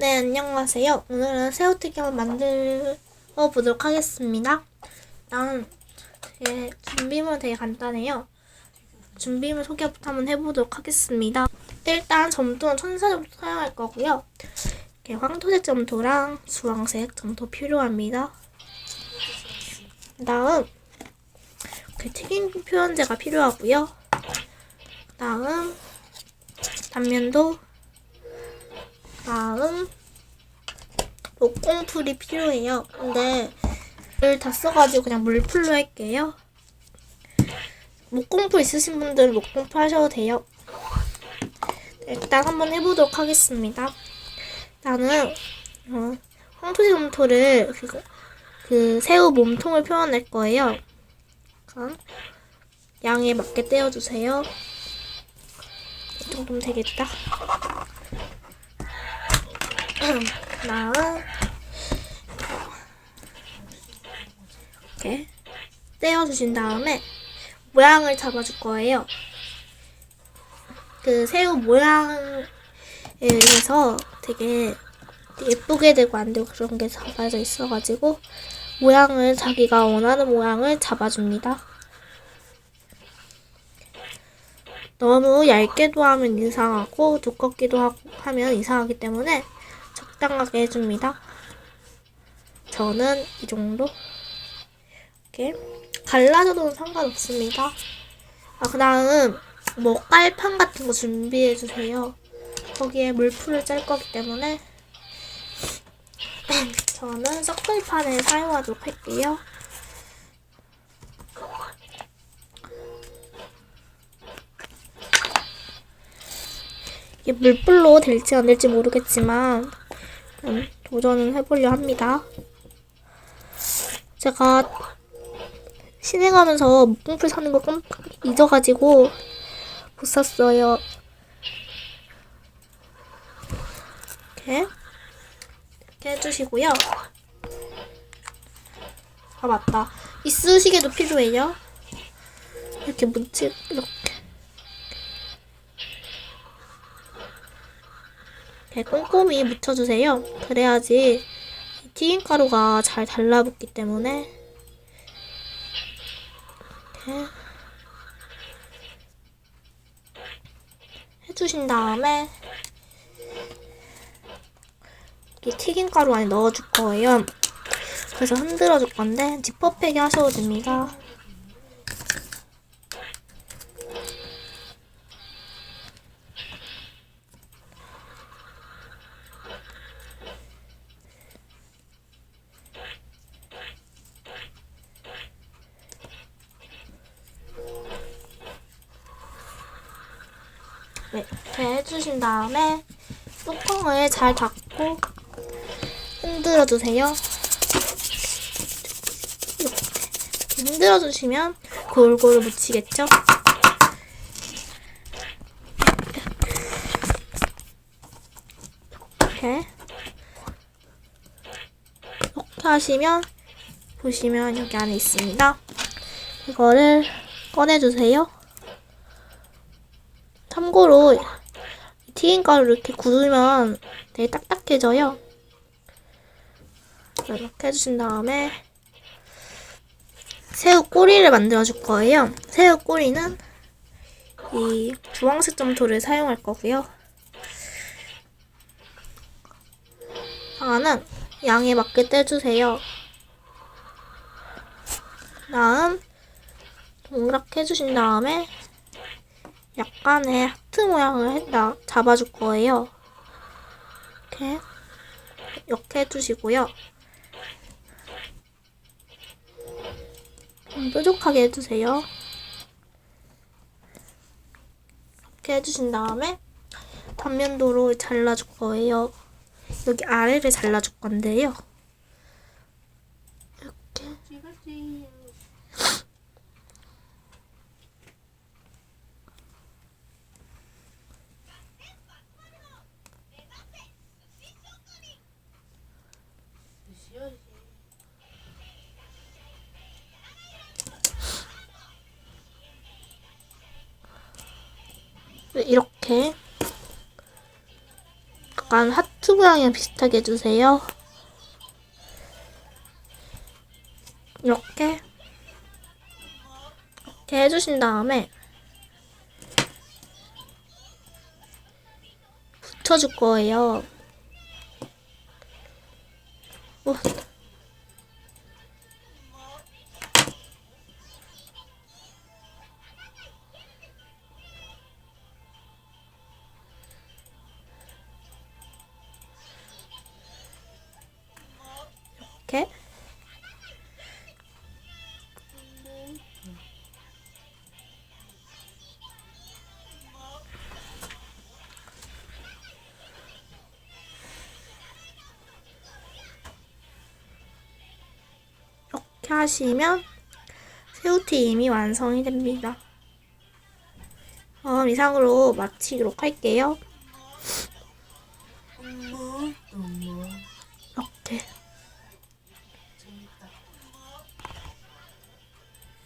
네, 안녕하세요. 오늘은 새우튀김 을 만들어 보도록 하겠습니다. 일단 예, 준비물 되게 간단해요. 준비물 소개부터 한번 해보도록 하겠습니다. 일단 점토는 천사 점토 사용할 거고요. 이렇게 황토색 점토랑 주황색 점토 필요합니다. 다음 이렇게 튀김 표현제가 필요하고요. 다음 단면도 다음 목공풀이 필요해요. 근데 물 다 써가지고 그냥 물풀로 할게요. 목공풀 있으신 분들은 목공풀 하셔도 돼요. 일단 한번 해보도록 하겠습니다. 나는 어, 황토지 점토를 그, 그 새우 몸통을 표현할 거예요. 그럼 양에 맞게 떼어주세요. 이 정도면 되겠다. 다음 이렇게 떼어주신 다음에 모양을 잡아줄 거예요. 그 새우 모양에 의해서 되게 예쁘게 되고 안 되고 그런 게 잡아져 있어가지고 모양을 자기가 원하는 모양을 잡아줍니다. 너무 얇게도 하면 이상하고 두껍기도 하면 이상하기 때문에 적당하게 해줍니다. 저는 이 정도 이렇게 갈라져도 상관없습니다. 아, 그 다음 뭐 깔판 같은 거 준비해 주세요. 거기에 물풀을 짤 거기 때문에 저는 썩들판을 사용하도록 할게요. 이게 물불로 될지 안 될지 모르겠지만 음, 도전은 해보려 합니다. 제가 신행하면서 목공풀 사는 거 잊어가지고 못 샀어요. 이렇게 이렇게 해주시고요. 아 맞다. 이쑤시개도 필요해요. 이렇게 묻지 이렇게. 이렇게 꼼꼼히 묻혀주세요. 그래야지 이 튀김가루가 잘 달라붙기 때문에 이렇게 해주신 다음에 이 튀김가루 안에 넣어줄 거예요. 그래서 흔들어 줄 건데 지퍼팩에 하셔도 됩니다. 네, 해주신 다음에 뚜껑을 잘 닫고 흔들어 주세요. 흔들어 주시면 골고루 묻히겠죠? 이렇게 이렇게 하시면 보시면 여기 안에 있습니다. 이거를 꺼내주세요. 참고로 이 튀김가루를 이렇게 구우면 되게 딱딱해져요. 이렇게 해주신 다음에 새우 꼬리를 만들어 줄 거예요. 새우 꼬리는 이 주황색 점토를 사용할 거고요. 하나는 양에 맞게 떼주세요. 다음 동그랗게 해주신 다음에 약간의 하트 모양을 했다 잡아줄 거예요. 이렇게 이렇게 해주시고요. 좀 뾰족하게 해주세요. 이렇게 해주신 다음에 단면도로 잘라줄 거예요. 여기 아래를 잘라줄 건데요. 이렇게 이렇게 약간 하트 유튜브랑이랑 비슷하게 해주세요. 이렇게 이렇게 해주신 다음에 붙여줄 거예요. 우. 이 하시면 새우튀김이 완성이 됩니다. 그럼 이상으로 마치도록 할게요. 엄마, 엄마.